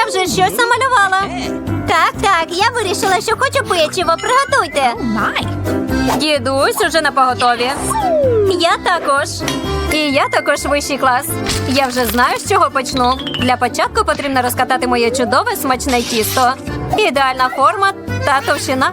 я вже щось намалювала. Так, так, я вирішила, що хочу печиво. Приготуйте. Дідусь уже на поготові. Я також. І я також вищий клас. Я вже знаю, з чого почну. Для початку потрібно розкатати моє чудове смачне тісто. Ідеальна форма та товщина.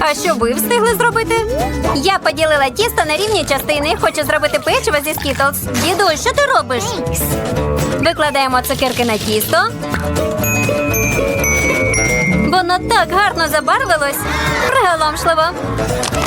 А що ви встигли зробити? Я поділила тісто на рівні частини. Хочу зробити печиво зі скітлз. Дідусь, що ти робиш? Викладаємо цукерки на тісто. Воно так гарно забарвилось. Приголомшливо.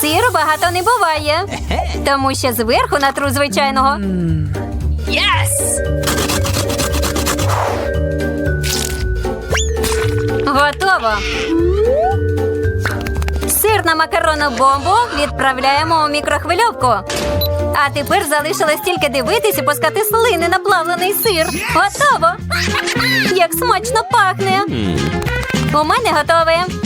Сиру багато не буває, тому що зверху натру звичайного. Готово. Сир на макаронну бомбу відправляємо у мікрохвильовку. А тепер залишилось тільки дивитись і пускати слини на плавлений сир. Готово! Як смачно пахне! У мене готове.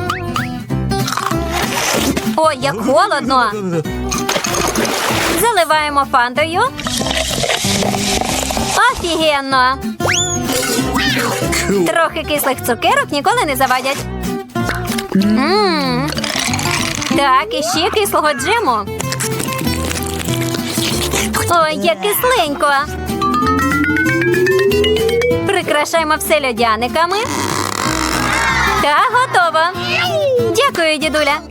Ой, як холодно. Заливаємо фантою. Офігенно. Трохи кислих цукерок ніколи не завадять. Мм. Так, і ще кислого джему. Ой, як кисленько. Прикрашаємо все льодяниками. Та готово. Дякую, дідуля.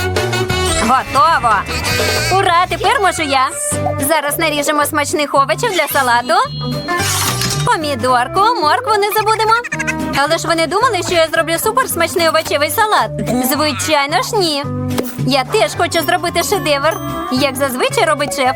Готово! Ура! Тепер можу я. Зараз наріжемо смачних овочів для салату. Помідорку, моркву не забудемо. Але ж ви не думали, що я зроблю суперсмачний овочевий салат? Звичайно ж, ні. Я теж хочу зробити шедевр, як зазвичай робить шеф.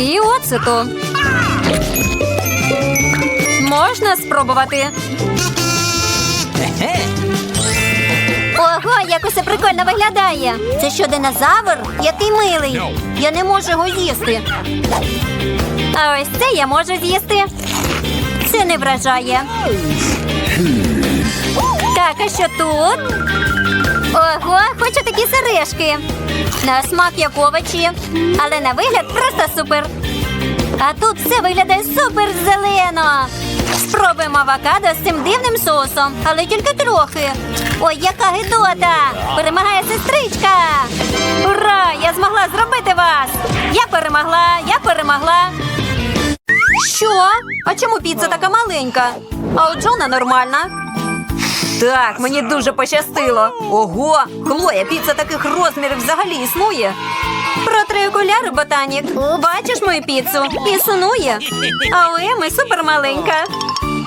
І оцету. Можна спробувати. Ого, як усе прикольно виглядає. Це що, динозавр? Який милий. Я не можу його їсти. А ось це я можу з'їсти. Це не вражає. Так, а що тут? Ого, хочу такі сережки. На смак як овочі, але на вигляд просто супер. А тут все виглядає супер зелено. Спробуємо авокадо з цим дивним соусом, але тільки трохи. Ой, яка гидота! Перемагає сестричка! Ура! Я змогла зробити вас! Я перемогла, я перемогла. Що? А чому піца така маленька? А у Джона нормальна. Так, мені дуже пощастило. Ого, Хлоя, піца таких розмірів взагалі існує. Протри окуляри, ботанік. Бачиш мою піцу? Існує. А у Еми супермаленька.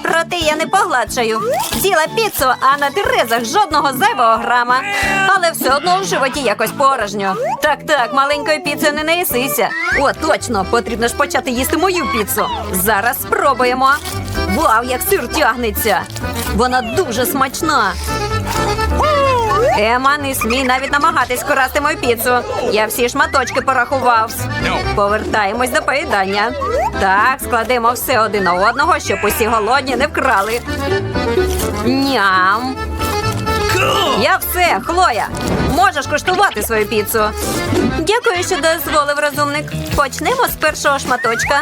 Проте я не погладшаю. З'їла піцу, а на терезах жодного зайвого грама. Але все одно в животі якось порожньо. Так, так, маленької піци не наїсися. О, точно, потрібно ж почати їсти мою піцу. Зараз спробуємо. Вау, як сир тягнеться! Вона дуже смачна. Ема, не смій навіть намагатись красти мою піцу. Я всі шматочки порахував. Повертаємось до поїдання. Так, складемо все один на одного, щоб усі голодні не вкрали. Ням. Я все, Хлоя. Можеш куштувати свою піцу. Дякую, що дозволив розумник. Почнемо з першого шматочка.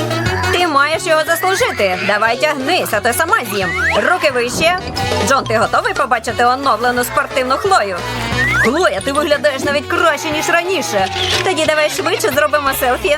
Маєш його заслужити. Давай тягнись, а то сама з'їм. Руки вище. Джон, ти готовий побачити оновлену спортивну хлою? Хлоя, ти виглядаєш навіть краще, ніж раніше. Тоді давай швидше зробимо селфі.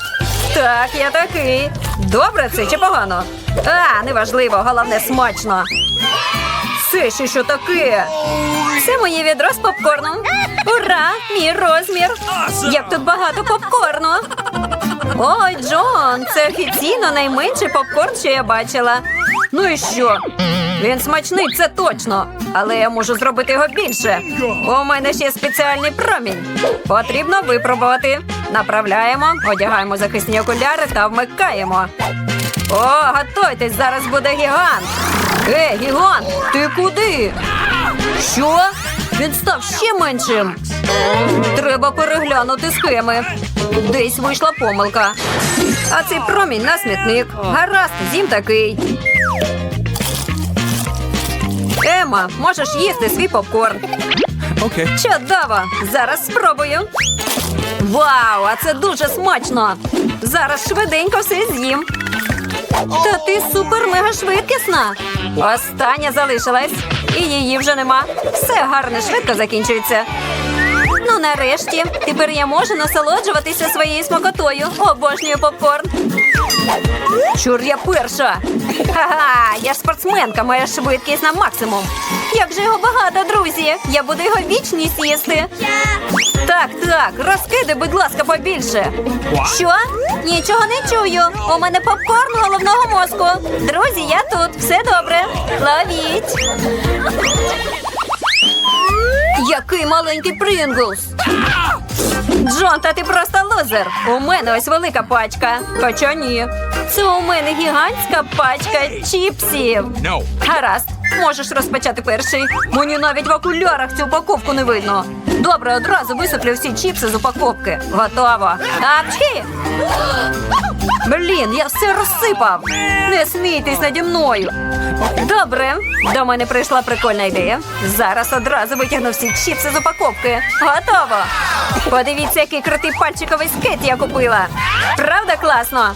Так, я такий. Добре це чи погано? А, неважливо, головне смачно. Це ще що таке? Це моє відро з попкорном. Ура! Мій розмір! Як тут багато попкорну. Ой, Джон, це офіційно найменший попкорн, що я бачила. Ну і що? Він смачний, це точно. Але я можу зробити його більше. У мене ще спеціальний промінь. Потрібно випробувати. Направляємо, одягаємо захисні окуляри та вмикаємо. О, готуйтесь, зараз буде гігант. Е, гігант, ти куди? Що? Він став ще меншим. Треба переглянути схеми. Десь вийшла помилка. А цей промінь на смітник. Гаразд, зім такий. Ема, можеш їсти свій попкорн. Okay. Чудово! Зараз спробую. Вау, а це дуже смачно! Зараз швиденько все з'їм. Та ти супер-мега швидкісна. Остання залишилась. І її вже нема. Все гарно, швидко закінчується. Ну, нарешті, тепер я можу насолоджуватися своєю смакотою. Обожнюю попкорн. Чур я перша. Ха-ха, я ж спортсменка, моя швидкість на максимум. Як же його багато, друзі! Я буду його вічність їсти. Так, так, розкидай, будь ласка, побільше. Що? Нічого не чую. У мене попкорн головного мозку. Друзі, я тут. Все добре. Ловіть. Який маленький Принглс. Джон, та ти просто лузер. У мене ось велика пачка. Хоча ні. Це у мене гігантська пачка чіпсів. No. Гаразд, можеш розпочати перший. Мені навіть в окулярах цю упаковку не видно. Добре, одразу висиплю всі чіпси з упаковки. Готово. Апчхі! Блін, я все розсипав. Не смійтесь наді мною. Добре, до мене прийшла прикольна ідея. Зараз одразу витягну всі чіпси з упаковки. Готово. Подивіться, який крутий пальчиковий скейт я купила. Правда класно?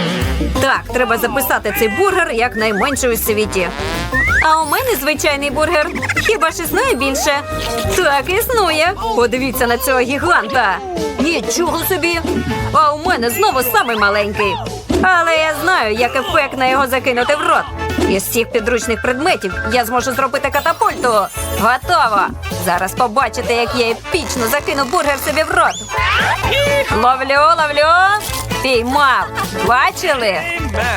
Так, треба записати цей бургер як найменший у світі. А у мене звичайний бургер. Хіба ж існує більше? Так, існує. Подивіться на цього гіганта. Нічого собі. А у мене знову самий маленький. Але я знаю, як ефектно його закинути в рот. Із всіх підручних предметів я зможу зробити катапульту. Готово. Зараз побачите, як я епічно закину бургер собі в рот. Ловлю, ловлю. Піймав. Бачили?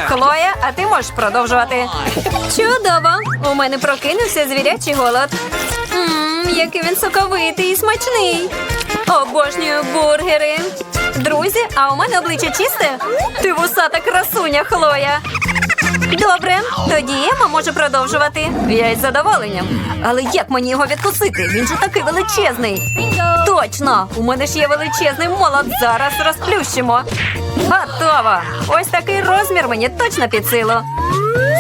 Хлоя, а ти можеш продовжувати. Чудово! У мене прокинувся звірячий голод. Ммм, який він соковитий і смачний. Обожнюю бургери. Друзі, а у мене обличчя чисте? Ти вусата красуня, Хлоя. Добре, тоді Ема може продовжувати. Я із задоволенням. Але як мені його відкусити? Він же такий величезний. Точно! У мене ж є величезний молот. Зараз розплющимо. Готово! Ось такий розмір мені точно під силу.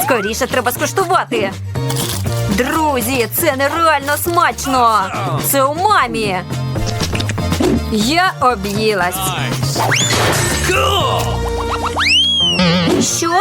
Скоріше треба скуштувати. Друзі, це нереально смачно! Це у мамі. Я об'їлась. Що?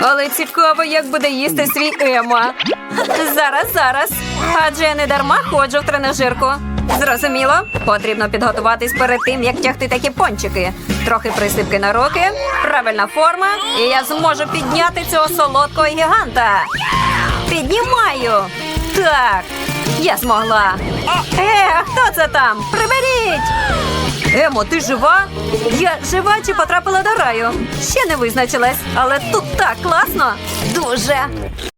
Але цікаво, як буде їсти свій Ема. Зараз, зараз. Адже я не дарма ходжу в тренажерку. Зрозуміло, потрібно підготуватись перед тим, як тягти такі пончики. Трохи присипки на руки, правильна форма, і я зможу підняти цього солодкого гіганта. Піднімаю. Так, я змогла. Е, хто це там? Приберіть! Емо, ти жива? Я жива чи потрапила до раю? Ще не визначилась, але тут так класно. Дуже.